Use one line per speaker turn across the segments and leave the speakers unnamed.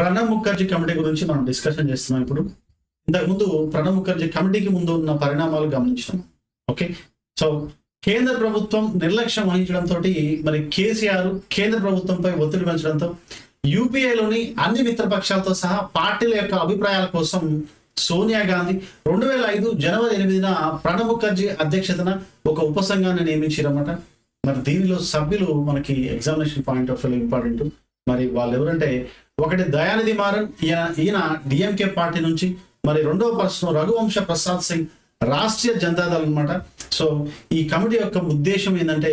Pranab Mukherjee committee గురించి మనం discussion చేస్తున్నాం ఇప్పుడు. ఇంతకుముందు ప్రణబ్ ముఖర్జీ కమిటీకి ముందు ఉన్న పరిణామాలు గమనించాం ఓకే సో కేంద్ర ప్రభుత్వం నిర్లక్ష్యం వహించడంతో మరి కేసీఆర్ కేంద్ర ప్రభుత్వంపై ఒత్తిడి పెంచడంతో యూపీఏలోని అన్ని మిత్రపక్షాలతో సహా పార్టీల యొక్క అభిప్రాయాల కోసం సోనియా గాంధీ రెండు వేల ఐదు జనవరి ఎనిమిదిన ప్రణబ్ ముఖర్జీ అధ్యక్షతన ఒక ఉపసంఘాన్ని నియమించారన్నమాట. మరి దీనిలో సభ్యులు మనకి examination point of view important మరి వాళ్ళు ఎవరంటే ఒకటి దయానిధి మారన్ ఈయన ఈయన డిఎంకే పార్టీ నుంచి మరి రెండవ పర్సన్ రఘువంశ ప్రసాద్ సింగ్ రాష్ట్రీయ జనతాదళ్ అనమాట సో ఈ కమిటీ యొక్క ఉద్దేశం ఏంటంటే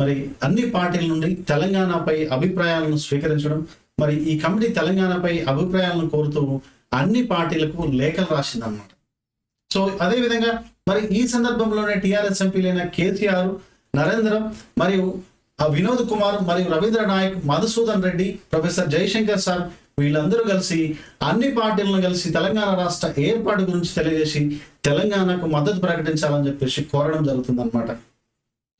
మరి అన్ని పార్టీల నుండి తెలంగాణపై అభిప్రాయాలను స్వీకరించడం మరి ఈ కమిటీ తెలంగాణపై అభిప్రాయాలను కోరుతూ అన్ని పార్టీలకు లేఖలు రాసిందన్నమాట. సో అదే విధంగా మరి ఈ సందర్భంలోనే టీఆర్ఎస్ ఎంపీలైన కేసీఆర్ నరేంద్ర మరియు ఆ వినోద్ కుమార్ మరియు రవీంద్ర నాయక్ మధుసూదన్ రెడ్డి ప్రొఫెసర్ జయశంకర్ సార్ వీళ్ళందరూ కలిసి అన్ని పార్టీలను కలిసి తెలంగాణ రాష్ట్ర ఏర్పాటు గురించి తెలియజేసి తెలంగాణకు మద్దతు ప్రకటించాలని చెప్పేసి కోరడం జరుగుతుంది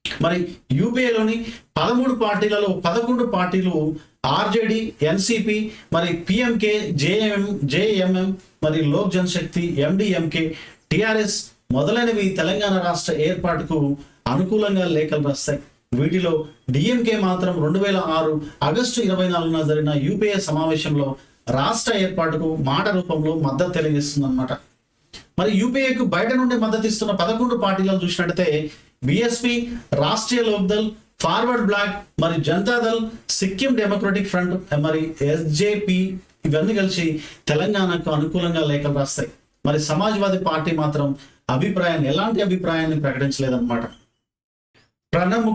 మరి యూపీఏలోని పదమూడు పార్టీలలో పదకొండు పార్టీలు ఆర్జేడి ఎన్సిపి మరి పిఎంకే జేఎం జేఎంఎం మరి లోక్ జనశక్తి ఎండిఎంకే టిఆర్ఎస్ మొదలైనవి తెలంగాణ రాష్ట్ర ఏర్పాటుకు అనుకూలంగా లేఖలు రాస్తాయి. వీటిలో డిఎంకే మాత్రం రెండు వేల ఆరు ఆగస్టు ఇరవై నాలుగున జరిగిన యూపీఏ సమావేశంలో రాష్ట్ర ఏర్పాటుకు మాట రూపంలో మద్దతు తెలియజేస్తుంది మరి యూపీఏకు బయట నుండి మద్దతు ఇస్తున్న పదకొండు పార్టీలను చూసినట్టయితే BSP Rashtriya Lok Dal forward block మరి జనతాదళ్ సిక్కిం డెమోక్రటిక్ ఫ్రంట్ మరి ఎస్జేపి ఇవన్నీ కలిసి తెలంగాణకు అనుకూలంగా లేఖలు రాస్తాయి. మరి సమాజ్వాదీ పార్టీ మాత్రం అభిప్రాయాన్ని ఎలాంటి అభిప్రాయాన్ని ప్రకటించలేదన్నమాట. ప్రణబ్